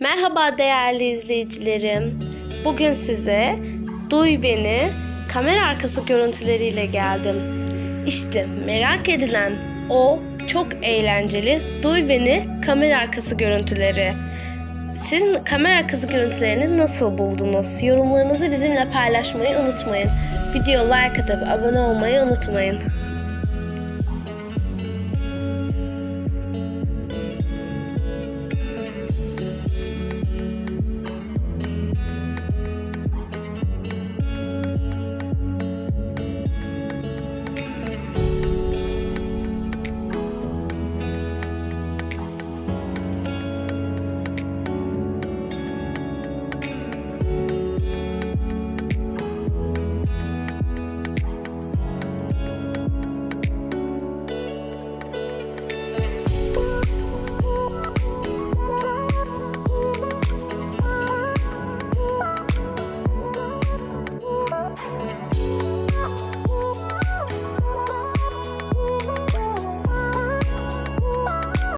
Merhaba değerli izleyicilerim. Bugün size Duy Beni kamera arkası görüntüleriyle geldim. İşte merak edilen o çok eğlenceli Duy Beni kamera arkası görüntüleri. Sizin kamera arkası görüntülerini nasıl buldunuz? Yorumlarınızı bizimle paylaşmayı unutmayın. Video like atıp abone olmayı unutmayın.